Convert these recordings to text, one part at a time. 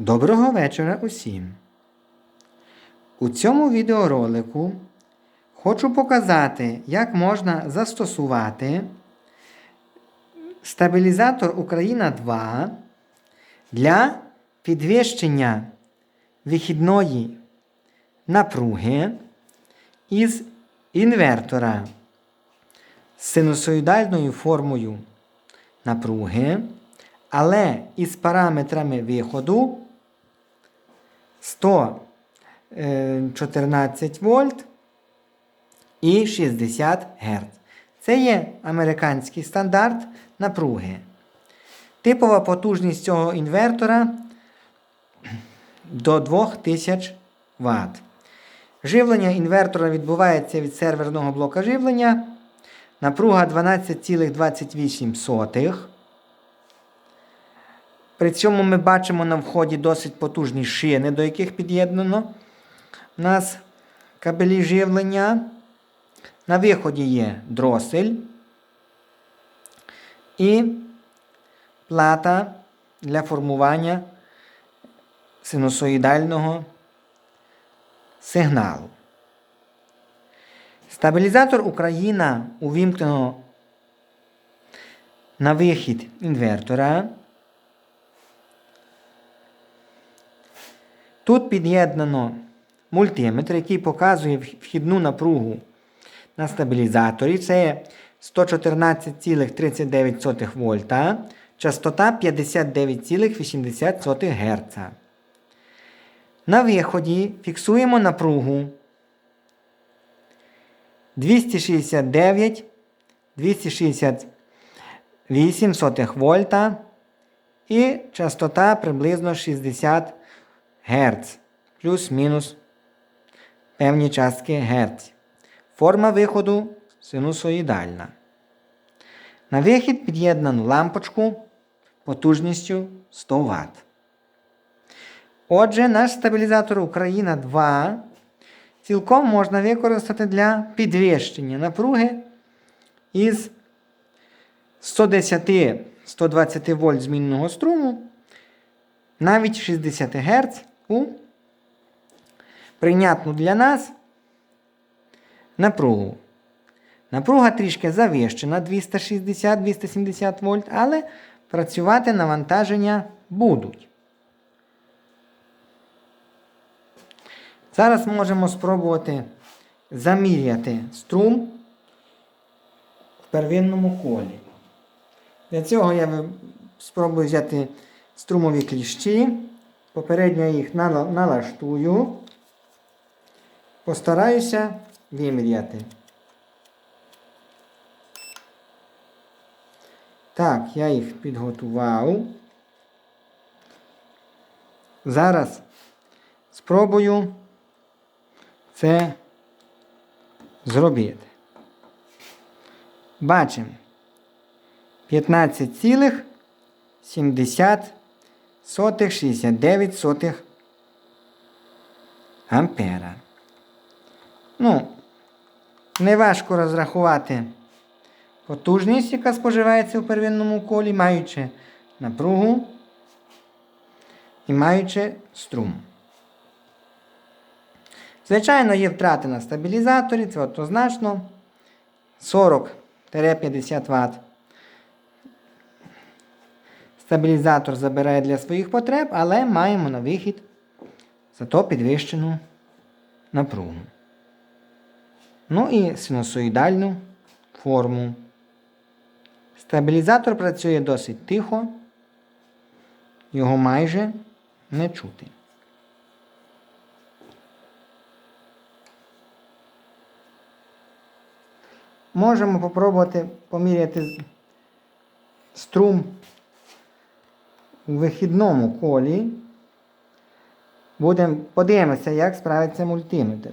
Доброго вечора усім! У цьому відеоролику хочу показати, як можна застосувати стабілізатор Україна 2 для підвищення вихідної напруги із інвертора з синусоїдальною формою напруги, але із параметрами виходу 114 вольт і 60 Гц. Це є американський стандарт напруги. Типова потужність цього інвертора до 2000 Вт. Живлення інвертора відбувається від серверного блока живлення. Напруга 12,28. При цьому ми бачимо на вході досить потужні шини, до яких під'єднано у нас кабелі живлення. На виході є дросель і плата для формування синусоїдального сигналу. Стабілізатор Україна увімкнено на вихід інвертора. Тут під'єднано мультиметр, який показує вхідну напругу на стабілізаторі. Це 114,39 вольта, частота 59,80 Гц. На виході фіксуємо напругу 269 268 вольта і частота приблизно 60 Гц, плюс-мінус певні частки Гц. Форма виходу синусоїдальна. На вихід під'єднану лампочку потужністю 100 Вт. Отже, наш стабілізатор Україна 2 цілком можна використати для підвищення напруги із 110-120 вольт змінного струму навіть 60 Гц у прийнятну для нас напругу. Напруга трішки завищена 260-270 вольт, але працювати навантаження будуть. Зараз можемо спробувати заміряти струм в первинному колі. Для цього я спробую взяти струмові кліщі. Попередньо їх налаштую. Постараюся виміряти. Так, я їх підготував. Зараз спробую це зробити. Бачимо 15,70 ампера. Ну, неважко розрахувати потужність, яка споживається у первинному колі, маючи напругу і маючи струм. Звичайно, є втрати на стабілізаторі, це однозначно 40-50 Вт. Стабілізатор забирає для своїх потреб, але маємо на вихід зато підвищену напругу. Ну і синусоїдальну форму. Стабілізатор працює досить тихо, його майже не чути. Можемо попробувати поміряти струм у вихідному колі. Будемо подивимося, як справиться мультиметр.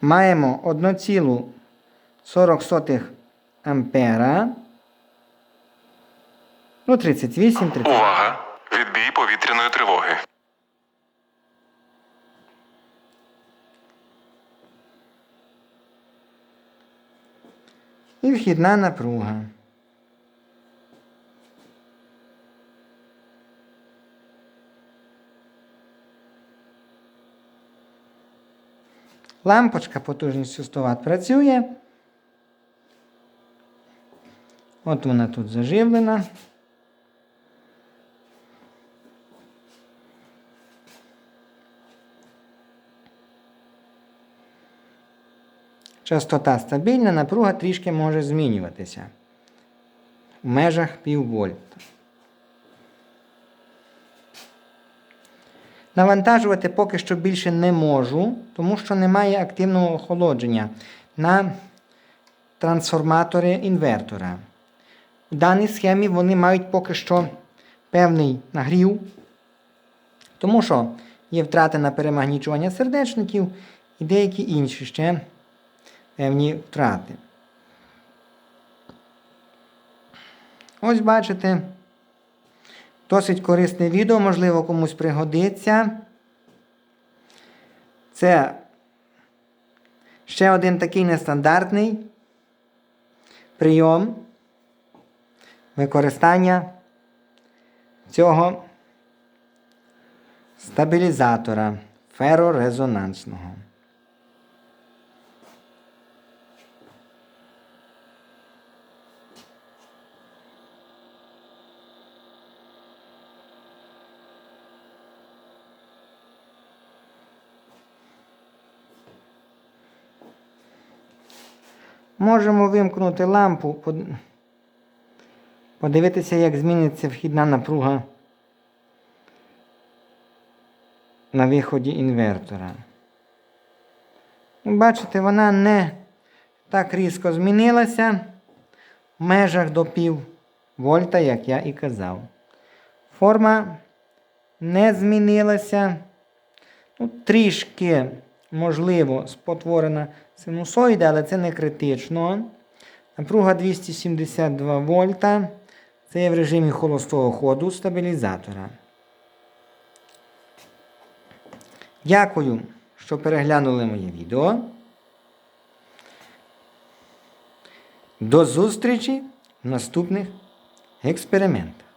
Маємо 1,40 ампера. Ну, 38, 30. Увага! Відбій повітряної тривоги. І напруга. Лампочка потужністю 100 Вт працює. От вона тут заживлена. Частота стабільна, напруга трішки може змінюватися в межах пів вольта. Навантажувати поки що більше не можу, тому що немає активного охолодження на трансформатори інвертора. У даній схемі вони мають поки що певний нагрів, тому що є втрати на перемагнічування сердечників і деякі інші ще певні втрати. Ось бачите, досить корисне відео, можливо, комусь пригодиться. Це ще один такий нестандартний прийом використання цього стабілізатора ферорезонансного. Можемо вимкнути лампу, подивитися, як зміниться вхідна напруга на виході інвертора. Ну, Бачите, вона не так різко змінилася в межах до пів вольта, як я і казав. Форма не змінилася. Ну, трішки, можливо, спотворена синусоїда, але це не критично. Напруга 272 вольта. Це є в режимі холостого ходу стабілізатора. Дякую, що переглянули моє відео. До зустрічі в наступних експериментах.